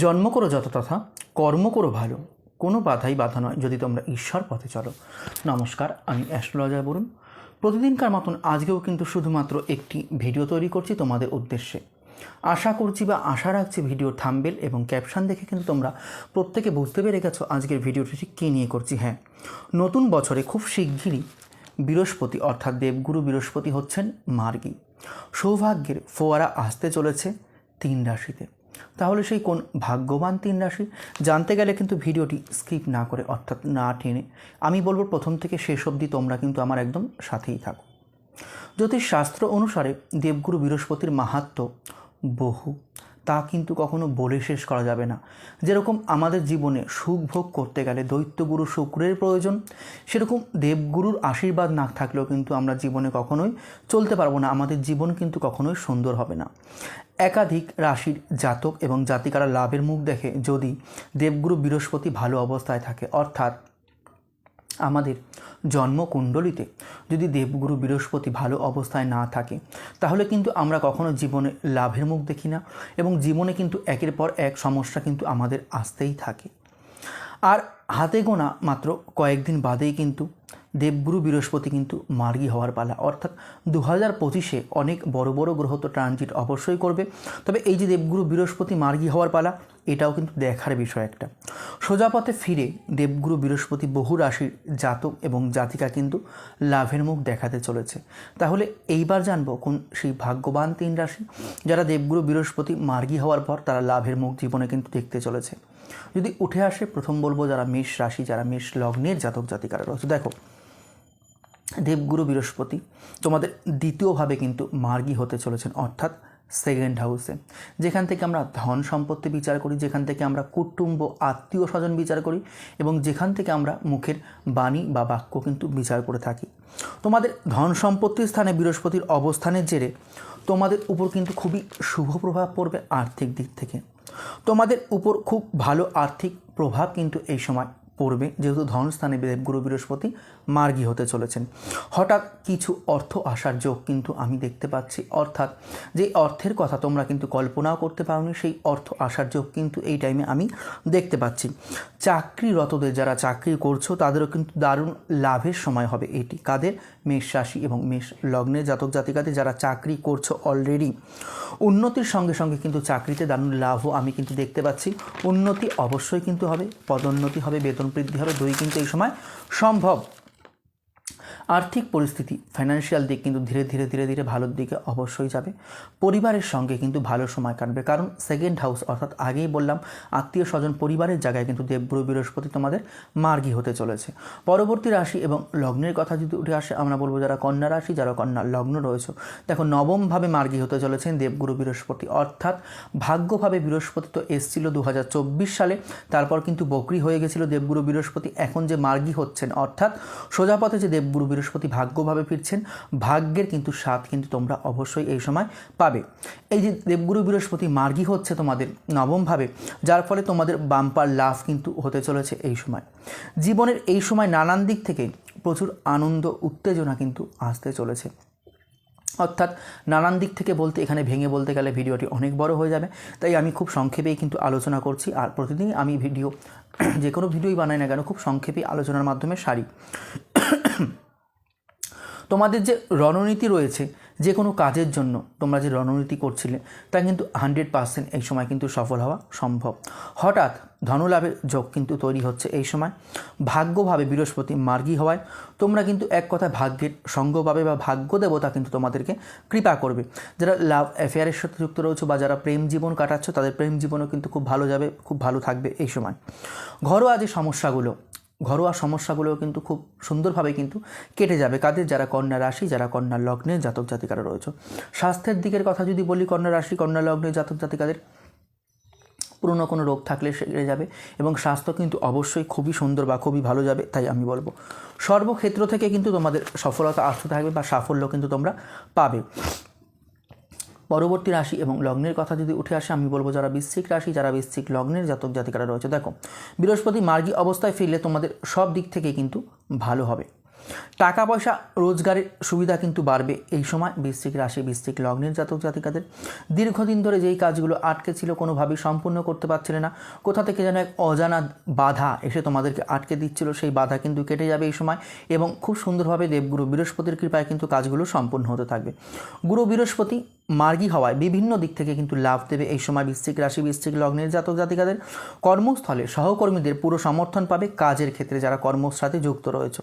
জন্ম করো যত তথা, কর্ম করো ভালো। কোনো বাধাই বাধা নয় যদি তোমরা ঈশ্বর পথে চলো। নমস্কার, আমি অ্যাস্ট্রোলজার বলুন প্রতিদিনকার মতন আজকেও কিন্তু শুধুমাত্র একটি ভিডিও তৈরি করছি তোমাদের উদ্দেশ্যে। আশা করছি বা আশা রাখছি ভিডিও থাম্বেল এবং ক্যাপশন দেখে কিন্তু তোমরা প্রত্যেকে বুঝতে পেরে গেছো আজকের ভিডিওটি ঠিক কী নিয়ে করছি। হ্যাঁ নতুন বছরে খুব শিগগিরই বৃহস্পতি অর্থাৎ দেবগুরু বৃহস্পতি হচ্ছেন মার্গী। সৌভাগ্যের ফোয়ারা আসতে চলেছে তিন রাশিতে। তাহলে সেই কোন ভাগ্যবান তিন রাশি? জানতে গেলে কিন্তু ভিডিওটি স্কিপ না করে অর্থাৎ না টেনে আমি বলব প্রথম থেকে শেষ অবধি তোমরা কিন্তু আমার একদম সাথেই থাকো। জ্যোতিষ শাস্ত্র অনুসারে দেবগুরু বৃহস্পতির মাহাত্ম বহু। তা কিন্তু কখনো বলে শেষ করা যাবে না। যেরকম আমাদের জীবনে সুখ ভোগ করতে গেলে দৈত্যগুরু শুক্রের প্রয়োজন, সেরকম দেবগুরুর আশীর্বাদ না থাকলেও কিন্তু আমরা জীবনে কখনোই চলতে পারব না, আমাদের জীবন কিন্তু কখনোই সুন্দর হবে না। একাধিক রাশির জাতক এবং জাতিকারা লাভের মুখ দেখে যদি দেবগুরু বৃহস্পতি ভালো অবস্থায় থাকে, অর্থাৎ আমাদের জন্মকুণ্ডলিতে যদি দেবগুরু বৃহস্পতি ভালো অবস্থায় না থাকে, তাহলে কিন্তু আমরা কখনো জীবনে লাভের মুখ দেখি না এবং জীবনে কিন্তু একের পর এক সমস্যা কিন্তু আমাদের আসতেই থাকে। আর হাতে গোনা মাত্র কয়েকদিন বাদেই কিন্তু দেবগুরু বৃহস্পতি কিন্তু মার্গী হওয়ার পালা। অর্থাৎ দু হাজার পঁচিশে অনেক বড় বড় গ্রহ তো ট্রানজিট অবশ্যই করবে। তবে এই যে দেবগুরু বৃহস্পতি মার্গী হওয়ার পালা, এটাও কিন্তু দেখার বিষয় একটা। সোজাপথে ফিরে দেবগুরু বৃহস্পতি বহু রাশির জাতক এবং জাতিকা কিন্তু লাভের মুখ দেখাতে চলেছে। তাহলে এইবার জানব কোন সেই ভাগ্যবান তিন রাশি যারা দেবগুরু বৃহস্পতি মার্গী হওয়ার পর তারা লাভের মুখ জীবনে কিন্তু দেখতে চলেছে। যদি উঠে আসে, প্রথম বলব যারা মেষ রাশি, যারা মেষ লগ্নের জাতক জাতিকারা রয়েছে। দেখো, দেবগুরু বৃহস্পতি তোমাদের দ্বিতীয়ভাবে কিন্তু মার্গী হতে চলেছেন, অর্থাৎ সেকেন্ড হাউসে যেখান থেকে আমরা ধন সম্পত্তি বিচার করি, যেখান থেকে আমরা কুটুম্ব, আত্মীয় স্বজন বিচার করি এবং যেখান থেকে আমরা মুখের বাণী বা বাক্য কিন্তু বিচার করে থাকি। তোমাদের ধন সম্পত্তির স্থানে বৃহস্পতির অবস্থানের জেরে তোমাদের উপর কিন্তু খুবই শুভ প্রভাব পড়বে আর্থিক দিক থেকে। তোমাদের উপর খুব ভালো আর্থিক প্রভাব কিন্তু এই সময় পড়বে যেহেতু ধনস্থানে দেবগুরু বৃহস্পতি মার্গী হতে চলেছেন। হঠাৎ কিছু অর্থ আসার যোগ কিন্তু আমি দেখতে পাচ্ছি। অর্থাৎ যে অর্থের কথা তোমরা কিন্তু কল্পনাও করতে পারোনি, সেই অর্থ আসার যোগ কিন্তু এই টাইমে আমি দেখতে পাচ্ছি। চাকরিরতদের যারা চাকরি করছ, তাদেরও কিন্তু দারুণ লাভের সময় হবে এটি। কাদের? মেষ রাশি এবং মেষ লগ্নের জাতক জাতিকাদের যারা চাকরি করছ অলরেডি উন্নতির সঙ্গে সঙ্গে কিন্তু চাকরিতে দারুণ লাভও আমি কিন্তু দেখতে পাচ্ছি। উন্নতি অবশ্যই কিন্তু হবে, পদোন্নতি হবে, বেতন বৃদ্ধি হবে দুই কিন্তু এই সময় সম্ভব। আর্থিক পরিস্থিতি ফাইন্যান্সিয়াল দিক কিন্তু ধীরে ধীরে ধীরে ধীরে ভালোর দিকে অবশ্যই যাবে। পরিবারের সঙ্গে কিন্তু ভালো সময় কাটবে। কারণ সেকেন্ড হাউস অর্থাৎ আগেই বললাম, আত্মীয় স্বজন পরিবারের জায়গায় কিন্তু দেবগুরু বৃহস্পতি তোমাদের মার্গী হতে চলেছে। পরবর্তী রাশি এবং লগ্নের কথা যদি উঠে আসে, আমরা বলব যারা কন্যা রাশি, যারা কন্যা লগ্ন রয়েছে, দেখো নবমভাবে মার্গী হতে চলেছেন দেবগুরু বৃহস্পতি। অর্থাৎ ভাগ্যভাবে বৃহস্পতি তো এসছিল দু হাজার চব্বিশ সালে, তারপর কিন্তু বকরি হয়ে গেছিল দেবগুরু বৃহস্পতি। এখন যে মার্গী হচ্ছেন, অর্থাৎ সোজাপথে যে দেবগুরু বৃহস্পতি ভাগ্যভাবে ফিরছেন। ভাগ্যের কিন্তু স্বাদ কিন্তু তোমরা অবশ্যই এই সময় পাবে। এই যে দেবগুরু বৃহস্পতি মার্গী হচ্ছে তোমাদের নবমভাবে, যার ফলে তোমাদের বাম্পার লাভ কিন্তু হতে চলেছে এই সময়। জীবনের এই সময় নানান দিক থেকে প্রচুর আনন্দ, উত্তেজনা কিন্তু আসতে চলেছে। অর্থাৎ নানান দিক থেকে বলতে, এখানে ভেঙে বলতে গেলে ভিডিওটি অনেক বড় হয়ে যাবে। তাই আমি খুব সংক্ষেপেই কিন্তু আলোচনা করছি। আর প্রতিদিনই আমি ভিডিও, যে কোনো ভিডিওই বানাই না কেন, খুব সংক্ষেপেই আলোচনার মাধ্যমে সারি। তোমাদের যে রণনীতি রয়েছে, যে কোনো কাজের জন্য তোমরা যে রণনীতি করছিলে, তা কিন্তু হান্ড্রেড পার্সেন্ট এই সময় কিন্তু সফল হওয়া সম্ভব। হঠাৎ ধনলাভের যোগ কিন্তু তৈরি হচ্ছে এই সময়। ভাগ্যভাবে বৃহস্পতি মার্গী হওয়ায় তোমরা কিন্তু এক কথায় ভাগ্যের সঙ্গভাবে বা ভাগ্য দেবতা কিন্তু তোমাদেরকে কৃপা করবে। যারা লাভ অ্যাফেয়ারের সাথে যুক্ত রয়েছে বা যারা প্রেম জীবন কাটাচ্ছ, তাদের প্রেম জীবনও কিন্তু খুব ভালো যাবে, খুব ভালো থাকবে এই সময়। ঘরোয়া যে সমস্যাগুলো ঘরোয়া সমস্যাগুলোও কিন্তু খুব সুন্দরভাবে কিন্তু কেটে যাবে। কাদের যারা কন্যা রাশি, যারা কন্যা লগ্নে জাতক জাতিকারা রয়েছে। স্বাস্থ্যের দিকের কথা যদি বলি, কন্যা রাশি, কন্যা লগ্নে জাতক জাতিকাদের পুরনো কোনো রোগ থাকলে সেরে যাবে এবং স্বাস্থ্য কিন্তু অবশ্যই খুবই সুন্দর বা খুবই ভালো যাবে, তাই আমি বলব। সর্বক্ষেত্র থেকে কিন্তু তোমাদের সফলতা আসতে থাকবে বা সাফল্য কিন্তু তোমরা পাবে। পরবর্তী রাশি এবং লগ্নের কথা যদি উঠে আসে, আমি বলব যারা বৃশ্চিক রাশি, যারা বৃশ্চিক লগ্নের জাতক জাতিকারা রয়েছে। দেখো, বৃহস্পতি মার্গী অবস্থায় ফিরলে তোমাদের সব দিক থেকে কিন্তু ভালো হবে। টাকা পয়সা, রোজগারের সুবিধা কিন্তু বাড়বে এই সময় বৃশ্চিক রাশি, বৃশ্চিক লগ্নের জাতক জাতিকাদের। দীর্ঘদিন ধরে যেই কাজগুলো আটকে ছিল কোনোভাবেই সম্পূর্ণ করতে পারছিলে না। কোথা থেকে যেন এক অজানা বাধা এসে তোমাদেরকে আটকে দিচ্ছিল, সেই বাধা কিন্তু কেটে যাবে এই সময় এবং খুব সুন্দরভাবে দেবগুরু বৃহস্পতির কৃপায় কিন্তু কাজগুলো সম্পূর্ণ হতে থাকবে। গুরু বৃহস্পতি মার্গী হওয়ায় বিভিন্ন দিক থেকে কিন্তু লাভ দেবে এই সময় বৃশ্চিক রাশি, বৃশ্চিক লগ্নের জাতক জাতিকাদের। কর্মস্থলে সহকর্মীদের পুরো সমর্থন পাবে কাজের ক্ষেত্রে যারা কর্মর সাথে যুক্ত রয়েছে।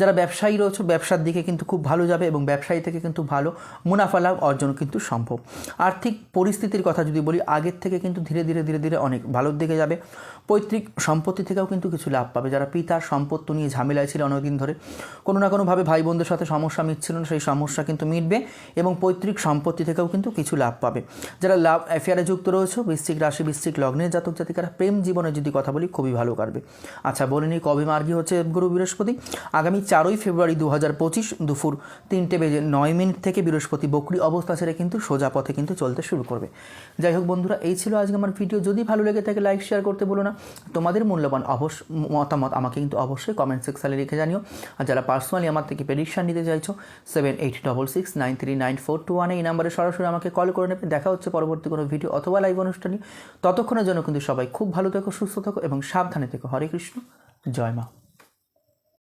যারা ব্যবসায়ী রয়েছে, ব্যবসার দিকে কিন্তু খুব ভালো যাবে এবং ব্যবসায়ী থেকে কিন্তু ভালো মুনাফা লাভ অর্জন কিন্তু সম্ভব। আর্থিক পরিস্থিতির কথা যদি বলি, আগের থেকে কিন্তু ধীরে ধীরে ধীরে ধীরে অনেক ভালোর দিকে যাবে। পৈতৃক সম্পত্তি থেকেও কিন্তু কিছু লাভ পাবে। যারা পিতার সম্পত্তি নিয়ে ঝামেলায় ছিল অনেকদিন ধরে, কোনো না কোনোভাবে ভাই বোনদের সাথে সমস্যা মিটছিল সেই সমস্যা কিন্তু মিটবে এবং পৈতৃক সম্পত্তি থেকেও কিন্তু কিছু লাভ পাবে। যারা লাভ অ্যাফেয়ারে যুক্ত রয়েছে, বৃশ্চিক রাশি, বৃশ্চিক লগ্নের জাতক জাতিকারা প্রেম জীবনে যদি কথা বলি, খুবই ভালো কাটবে। আচ্ছা বলে নিই কবে মার্গী হচ্ছে গুরু বৃহস্পতি? আগামী চারই ফেব্রুয়ারি দু হাজার পঁচিশ দুপুর তিনটে বেজে নয় মিনিট থেকে বৃহস্পতি বকরি অবস্থা ছেড়ে কিন্তু সোজা পথে কিন্তু চলতে শুরু করবে। যাই হোক বন্ধুরা, এই ছিল আজকে আমার ভিডিও। যদি ভালো লেগে থাকে, লাইক, শেয়ার করতে বলো না। তোমাদের মূল্যবান অবশ্য মতামত আমাকে কিন্তু অবশ্যই কমেন্ট সেকশনে লিখে জানিও। আর যারা পার্সোনালি আমার থেকে প্রেডিকশান নিতে চাইছো seven eight double six nine three nine four two one এই নাম্বারে সরাসরি আমাকে কল করে নেবে দেখা হচ্ছে পরবর্তী কোনো ভিডিও অথবা লাইভ অনুষ্ঠানে। ততক্ষণের জন্য কিন্তু সবাই খুব ভালো থেকো, সুস্থ থাকো এবং সাবধানে থেকো। হরে কৃষ্ণ। জয় মা।